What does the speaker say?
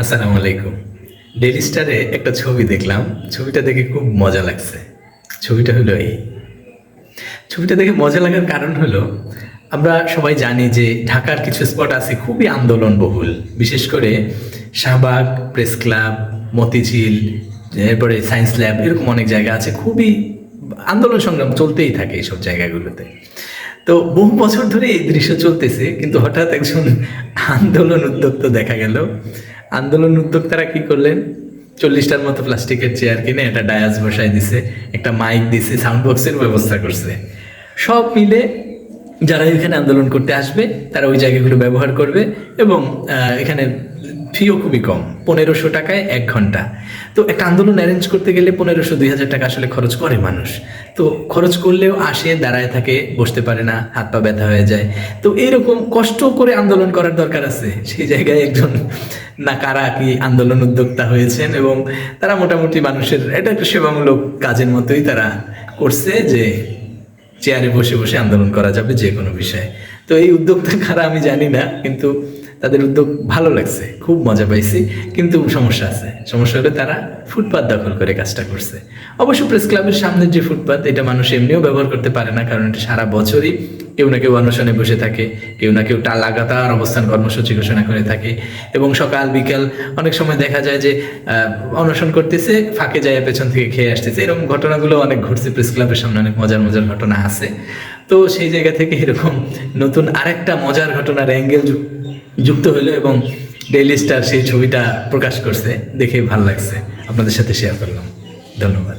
আসসালামু আলাইকুম। ডেলি স্টারে একটা ছবি দেখলাম। ছবিটা দেখে খুব মজা লাগছে। ছবিটা হলো এই। ছবিটা দেখে মজা লাগার কারণ হলো, আমরা সবাই জানি যে ঢাকার কিছু স্পট আছে খুবই আন্দোলন বহুল বিশেষ করে শাহবাগ প্রেস ক্লাব মতিঝিল, এরপরে সায়েন্স ল্যাব এরকম অনেক জায়গা আছে। খুবই আন্দোলন সংগ্রাম চলতেই থাকে এইসব জায়গাগুলোতে। তো বহু বছর ধরে এই দৃশ্য চলতেছে, কিন্তু হঠাৎ একজন আন্দোলন উদ্যোক্তা দেখা গেল। আন্দোলন উদ্যোক্তারা কি করলেন? চল্লিশটার মতো প্লাস্টিকের চেয়ার কিনে একটা ডায়াস বসাই দিছে, একটা মাইক দিছে সাউন্ড বক্সের ব্যবস্থা করছে। সব মিলে যারা এখানে আন্দোলন করতে আসবে, তারা ওই জায়গাগুলো ব্যবহার করবে এবং এখানে ফিও খুবই কম, পনেরোশো টাকায় এক ঘণ্টা। তো একটা আন্দোলন অ্যারেঞ্জ করতে গেলে পনেরোশো, দুই হাজার টাকা আসলে খরচ করে মানুষ। তো খরচ করলেও আসে, দাঁড়ায় থাকে, বসতে পারে না, হাত পা ব্যথা হয়ে যায়। তো এরকম কষ্ট করে আন্দোলন করার দরকার আছে। সেই জায়গায় একজন না কারা কি আন্দোলন উদ্যোক্তা হয়েছেন এবং তারা মোটামুটি মানুষের, এটা একটা সেবামূলক কাজের মতোই তারা করছে যে চেয়ারে বসে বসে আন্দোলন করা যাবে যে কোনো বিষয়ে। তো এই উদ্যোগটা কারা আমি জানি না, কিন্তু তাদের উদ্যোগ ভালো লাগছে, খুব মজা পাইছি, কিন্তু সমস্যা আছে। সমস্যা হলে তারা ফুটপাত দখল করে কাজটা করছে। অবশ্য প্রেস ক্লাবের সামনের যে ফুটপাত, এটা মানুষ এমনিও ব্যবহার করতে পারে না, কারণ এটা সারা বছরই কেউ না কেউ অনশনে বসে থাকে, কেউ না কেউ টা লাগাতার অবস্থান কর্মসূচি ঘোষণা করে থাকে এবং সকাল, বিকাল অনেক সময় দেখা যায় যে অনশন করতেছে, ফাঁকে যায় পেছন থেকে খেয়ে আসতেছে। এরকম ঘটনাগুলো অনেক ঘটছে, প্রেস ক্লাবের সামনে অনেক মজার মজার ঘটনা আছে। তো সেই জায়গা থেকে এরকম নতুন আরেকটা মজার ঘটনার অ্যাঙ্গেল যুক্ত হলো এবং ডেইলি স্টার সেই ছবিটা প্রকাশ করছে, দেখে ভালো লাগছে। আপনাদের সাথে শেয়ার করলাম। ধন্যবাদ।